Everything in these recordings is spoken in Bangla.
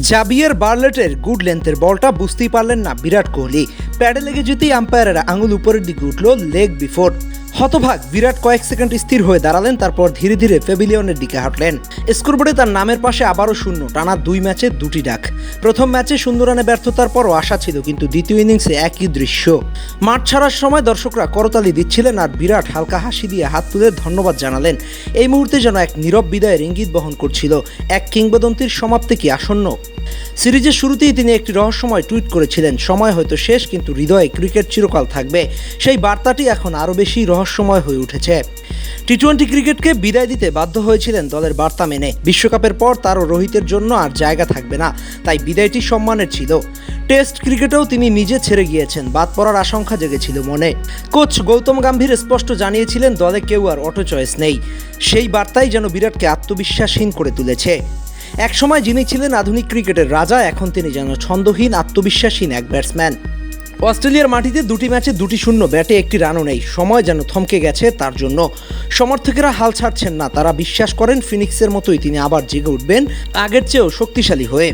জাবিয়ার বার্লেটের গুড লেন্থের বলটা বুঝতেই পারলেন না বিরাট কোহলি। প্যাডে লেগে যেতেই আম্পায়ারের আঙুল উপরের দিকে উঠল লেগ বিফোর। হতভাগ বিরাট কয়েক সেকেন্ড স্থির হয়ে দাঁড়ালেন, তারপর ধীরে ধীরে প্যাভিলিয়নের দিকে হাঁটলেন। স্কোরবোর্ডে তার নামের পাশে আবারও শূন্য, টানা দুই ম্যাচে দুটি ডাক। প্রথম ম্যাচে শূন্য রানে ব্যর্থতার পরও আশা ছিল, কিন্তু দ্বিতীয় ইনিংসে একই দৃশ্য। মাঠ ছাড়ার সময় দর্শকরা করতালি দিচ্ছিলেন আর বিরাট হালকা হাসি দিয়ে হাত তুলে ধন্যবাদ জানালেন। এই মুহূর্তে যেন এক নীরব বিদায়ের ইঙ্গিত বহন করছিল, এক কিংবদন্তির সমাপ্তি কি আসন্ন? সিরিজের শুরুতেই তিনি একটি রহস্যময় টুইট করেছিলেন, সময় হয়তো শেষ, কিন্তু হৃদয়ে ক্রিকেট চিরকাল থাকবে। সেই বার্তাটি এখন আরও বেশি রহস্যময় হয়ে উঠেছে। টি টোয়েন্টি ক্রিকেটকে বিদায় দিতে বাধ্য হয়েছিলেন দলের বার্তা মেনে। বিশ্বকাপের পর তারও রোহিতের জন্য আর জায়গা থাকবে না, তাই বিদায়টি সম্মানের ছিল। টেস্ট ক্রিকেটেও তিনি নিজে ছেড়ে গিয়েছেন, বাদ পড়ার আশঙ্কা জেগেছিল মনে। কোচ গৌতম গম্ভীর স্পষ্ট জানিয়েছিলেন, দলে কেউ আর অটো চয়েস নেই। সেই বার্তাই যেন বিরাটকে আত্মবিশ্বাসহীন করে তুলেছে। একসময় যিনি ছিলেন আধুনিক ক্রিকেটের রাজা এখন তিনি যেন ছন্দহীন আত্মবিশ্বাসহীন এক ব্যাটসম্যান। অস্ট্রেলিয়ার মাটিতে দুটি ম্যাচে দুটি শূন্য, ব্যাটে একটি রানও নেই। সময় যেন থমকে গেছে তার জন্য। সমর্থকেরা হাল ছাড়ছেন না, তারা বিশ্বাস করেন ফিনিক্সের মতোই তিনি আবার জেগে উঠবেন, আগের চেয়েও শক্তিশালী হয়ে।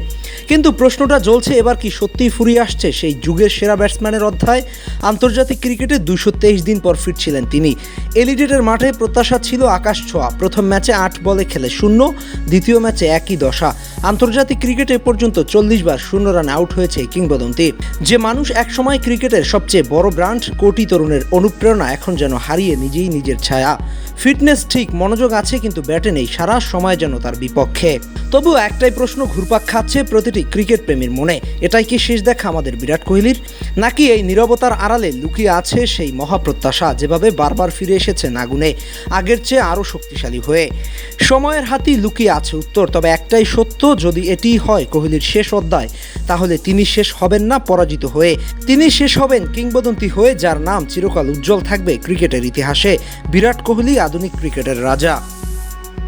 কিন্তু প্রশ্নটা জ্বলছে, এবার কি সত্যিই ফুরিয়ে আসছে সেই যুগের সেরা ব্যাটসম্যানের অধ্যায়? আন্তর্জাতিক ক্রিকেটে দুশো তেইশ দিন পর ফিরছিলেন তিনি। এলিডেটের মাঠে প্রত্যাশা ছিল আকাশ ছোঁয়া। প্রথম ম্যাচে আট বলে খেলে শূন্য, দ্বিতীয় ম্যাচে একই দশা। আন্তর্জাতিক ক্রিকেটে পর্যন্ত চল্লিশ বার শূন্য রান আউট হয়েছে কিংবদন্তি। যে মানুষ একসময় ক্রিকেটের সবচেয়ে বড় ব্র্যান্ড কোটি তরুণের অনুপ্রেরণা এখন যেন হারিয়ে নিজেই নিজের ছায়া। ফিটনেস ঠিক, মনোযোগ আছে, কিন্তু ব্যাটে নেই, সারা সময় যেন তার বিপক্ষে। তবু একটাই প্রশ্ন ঘুরপাক খাচ্ছে প্রতিটি ক্রিকেট প্রেমীর মনে। এটাই কি শেষ দেখা আমাদের বিরাট কোহলির? নাকি এই নীরবতার আড়ালে লুকিয়ে আছে সেই মহাপ্রত্যাশা যেভাবে বারবার ফিরে এসেছে নাগুনে, আগের চেয়ে আরও শক্তিশালী হয়ে? সময়ের হাতেই লুকিয়ে আছে উত্তর, তবে একটাই সত্য, যদি এটি হয় কোহলির শেষ অধ্যায়, তাহলে তিনি শেষ হবেন না পরাজিত হয়ে। তিনি শেষ হবেন কিংবদন্তি হয়ে, যার নাম চিরকাল উজ্জ্বল থাকবে ক্রিকেটের ইতিহাসে। বিরাট কোহলি আধুনিক ক্রিকেটের রাজা।